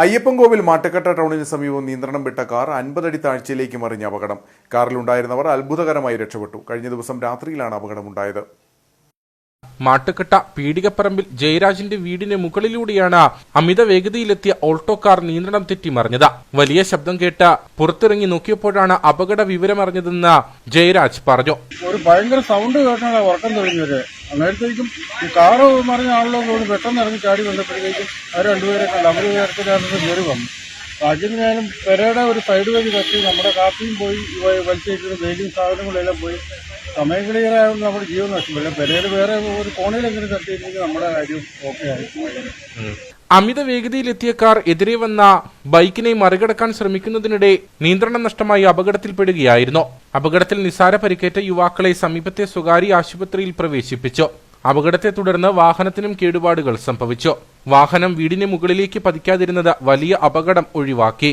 അയ്യപ്പൻകോവിൽ മാട്ടുക്കട്ട ടൗണിന് സമീപം നിയന്ത്രണം വിട്ട കാർ അൻപതടി താഴ്ചയിലേക്ക് മറിഞ്ഞ അപകടം. കാറിലുണ്ടായിരുന്നവർ അത്ഭുതകരമായി രക്ഷപ്പെട്ടു. കഴിഞ്ഞ ദിവസം രാത്രിയിലാണ് അപകടമുണ്ടായത്. മാട്ടുക്കട്ട പീടികപ്പറമ്പിൽ ജയരാജിന്റെ വീടിന് മുകളിലൂടെയാണ് അമിത വേഗതയിലെത്തിയ ഓൾട്ടോ കാർ നിയന്ത്രണം തെറ്റി മറിഞ്ഞത്. വലിയ ശബ്ദം കേട്ട് പുറത്തിറങ്ങി നോക്കിയപ്പോഴാണ് അപകട വിവരമറിഞ്ഞതെന്ന് ജയരാജ് പറഞ്ഞു. ഒരു ഭയങ്കര സൗണ്ട് കേട്ടാണ് ഉറക്കം തെളിഞ്ഞത്. അന്നേരത്തേക്കും ഈ കാറ് മറിഞ്ഞ ആളുകൾ തോന്നി പെട്ടെന്ന് ഇറങ്ങി ചാടി വന്നപ്പോഴത്തേക്കും അവർ രണ്ടുപേരെ കണ്ട്. അവർ നേരത്തിനകത്ത് കയറി വന്നു. ഭാഗ്യത്തിനായാലും പെരയുടെ ഒരു സൈഡ് വഴി തട്ടി നമ്മുടെ കാപ്പിയും പോയി വലിച്ചേക്കുന്ന വെയിലും സാധനങ്ങളെല്ലാം പോയി. സമയം ക്ലിയറായതുകൊണ്ട് നമ്മുടെ ജീവൻ നഷ്ടമില്ല പെരയുടെ വേറെ ഒരു കോണിലെങ്കിലും തട്ടിയിരുന്നെങ്കിൽ നമ്മുടെ കാര്യം ഓക്കെ ആയിരിക്കും അമിത വേഗതയിലെത്തിയ കാർ എതിരെ വന്ന ബൈക്കിനെ മറികടക്കാൻ ശ്രമിക്കുന്നതിനിടെ നിയന്ത്രണം നഷ്ടമായി അപകടത്തിൽപ്പെടുകയായിരുന്നു. അപകടത്തിൽ നിസാര പരിക്കേറ്റ യുവാക്കളെ സമീപത്തെ സ്വകാര്യ ആശുപത്രിയിൽ പ്രവേശിപ്പിച്ചു. അപകടത്തെ തുടർന്ന് വാഹനത്തിനും കേടുപാടുകൾ സംഭവിച്ചു. വാഹനം വീടിന് മുകളിലേക്ക് പതിക്കാതിരുന്നത് വലിയ അപകടം ഒഴിവാക്കി.